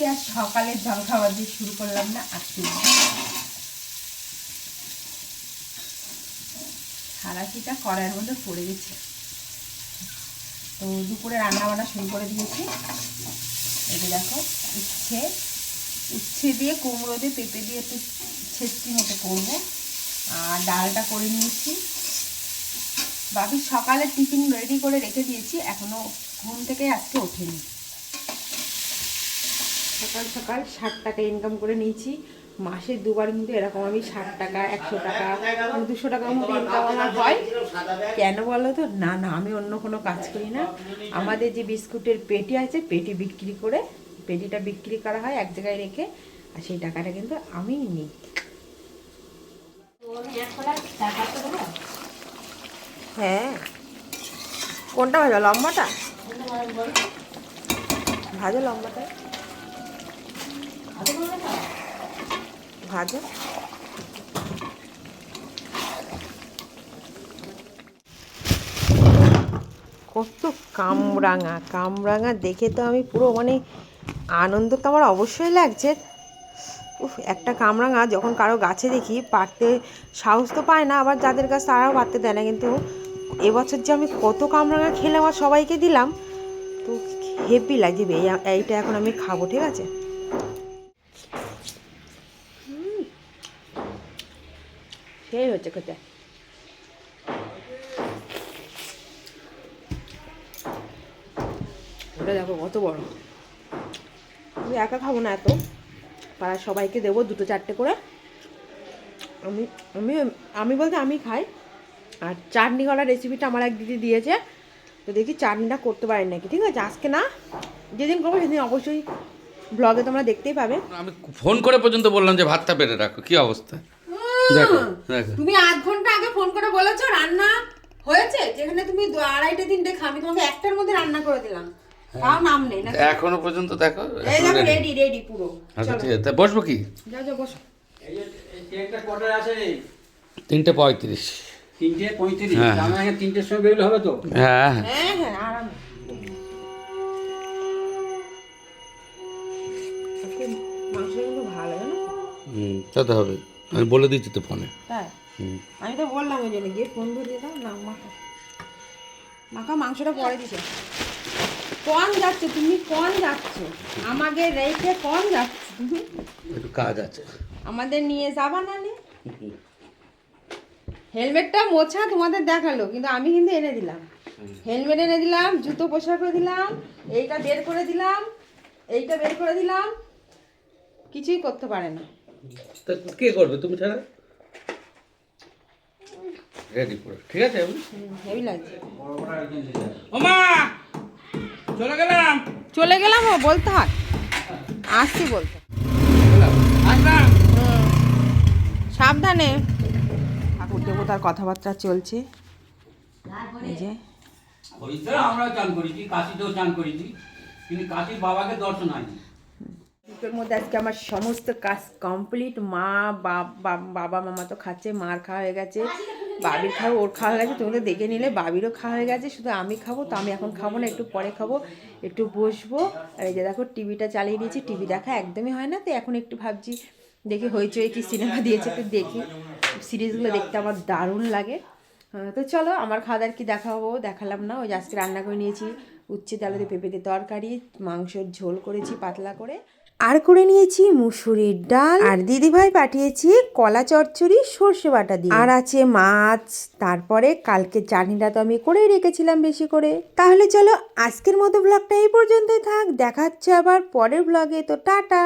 আজকে আর সকালের খাবার দিয়ে শুরু করলাম না আজকে সারাশিটা কড়াইয়ের মধ্যে পড়ে গেছে। তো দুপুরে রান্না বান্না শুরু করে দিয়েছি। যে দেখো, উচ্ছে উচ্ছে দিয়ে কুমড়ো দিয়ে পেঁপে দিয়ে একটু ছেচকি মতো করব। আর ডালটা করে নিয়েছি। বাকি সকালে টিফিন রেডি করে রেখে দিয়েছি, এখনও ঘুম থেকে আজকে ওঠেনি। সকাল সকাল ষাট টাকা ইনকাম করে নিয়েছি। মাসে দুবার কিন্তু এরকম আমি ষাট টাকা, একশো টাকা দুশো টাকার মতো ইনকাম আমার হয়। কেন বলো তো? না না, আমি অন্য কোনো কাজ করি না। আমাদের যে বিস্কুটের পেটি আছে, পেটি বিক্রি করে, পেটিটা বিক্রি করা হয় এক জায়গায় রেখে, আর সেই টাকাটা কিন্তু আমি নিই। হ্যাঁ। কোনটা ভাজা, লম্বাটা? ভাজা লম্বাটা? ভাজা? কত কামরাঙা কামরাঙা দেখে তো আমি পুরো মানে আনন্দ তো আমার অবশ্যই লাগছে। উফ, একটা কামরাঙা যখন কারও গাছে দেখি পারতে সাহস তো পায় না, আবার যাদের গাছ তারাও পারতে দেয় না। কিন্তু এবছর যে আমি কত কামরাঙা খেলাম আর সবাইকে দিলাম, তো লাগছে এই- এইটা এখন আমি খাব, ঠিক আছে? সেই হচ্ছে খেতে ওটা দেখো কত বড় আমি একা খাব না এত পাড়ার সবাইকে দেবো দুটো চারটে করে আমি আমি আমি বলতে আমি খাই আর চাটনি করার রেসিপিটা আমার এক দিদি দিয়েছে তো দেখি চাটনিটা করতে পারেন নাকি ঠিক আছে আজকে না যেদিন করব সেদিন অবশ্যই ব্লগে তোমরা দেখতেই পাবে আমি ফোন করে পর্যন্ত বললাম যে ভাতটা বেড়ে রাখো কি অবস্থা দেখো তুমি আধ ঘণ্টা আগে ফোন করে বলেছ রান্না হয়েছে যেখানে তুমি আড়াইটে তিনটে খাবি তোমাকে একটার মধ্যে রান্না করে দিলাম। তাও নাম নেই না এখনও পর্যন্ত দেখো এই এখনও দেখো ready। রেডি রেডি পুরো। আচ্ছা ঠিক আছে বসবো কি? যাও যাও বসো। এই যে এই ট্রেনটা আছে রে। তিনটে পঁয়ত্রিশ। তিনটে পঁয়ত্রিশ হ্যাঁ। আমার তিনটের সময় বেরোলে হবে তো? হ্যাঁ হ্যাঁ। হ্যাঁ হ্যাঁ আরাম। মাংস কিন্তু ভালো জানো হুম তা তো হবে। আমি বলে দিচ্ছি তো ফোনে। তাই? আমি তো বললাম ওই জন্য গিয়ে ফোন ধরিয়ে দাও না মাখা। মাখা মাংসটা পরে দিছে। কন যাচ্ছে তুমি কন যাচ্ছ? আমাকে রেখে কন যাচ্ছ? তুমি একটু কাজ আছে। আমাদের নিয়ে যাবা না নে? হেলমেটটা মোছা তোমাদের দেখাল কিন্তু আমি কিন্তু এনে দিলাম। হেলমেট এনে দিলাম জুতো পোশাক করে দিলাম এইটা বের করে দিলাম এইটা বের করে দিলাম কিছুই করতে পারে না। তা কে করবে? তুমি ছাড়া? রেডি করে। ঠিক আছে হেভি লাগছে ওমা! চলে গেলাম। চলে গেলাম ও বলতে হয়। আসছি বলতে। আসলাম। সাবধানে। ঠাকুর দেবতার কথাবার্তা চলছে। এই যে। আমরা চান করেছি কাশিতেও চান করেছি। কিন্তু কাশির বাবাকে দর্শন হয়নি। দুটোর মধ্যে আজকে আমার সমস্ত কাজ কমপ্লিট মা বাব- মামা তো খাচ্ছে, মার খাওয়া হয়ে গেছে, বাবির খাওয়া, ওর খাওয়া হয়ে গেছে তুমি তো দেখে নিলে বাবিরও খাওয়া হয়ে গেছে, শুধু আমি খাব, তো আমি এখন খাব না, একটু পরে খাব, একটু বসবো। আর এই যে দেখো, টিভিটা চালিয়ে দিয়েছি, টিভি দেখা একদমই হয় না, তো এখন একটু ভাবছি, দেখি হইচই কি সিনেমা দিয়েছে, একটু দেখি। সিরিজগুলো দেখতে আমার দারুণ লাগে। তো চলো, আমার খাওয়া দাওয়ার কি দেখাবো, দেখালাম না, ওই আজকে রান্না করে নিয়েছি, উচ্ছে তেলাতে পেঁপেতে তরকারি, মাংসের ঝোল করেছি পাতলা করে। আর করে নিয়েছি মুসুরির ডাল। আর দিদিভাই পাঠিয়েছি কলা চচ্চড়ি, সর্ষে বাটা দিয়ে। আর আছে মাছ, তারপরে কালকে চাটনিটা তো আমি করেই রেখেছিলাম বেশি করে। তাহলে চলো আজকের মতো ব্লগটা এই পর্যন্তই থাক। দেখাচ্ছে আবার পরের ব্লগে তো টাটা।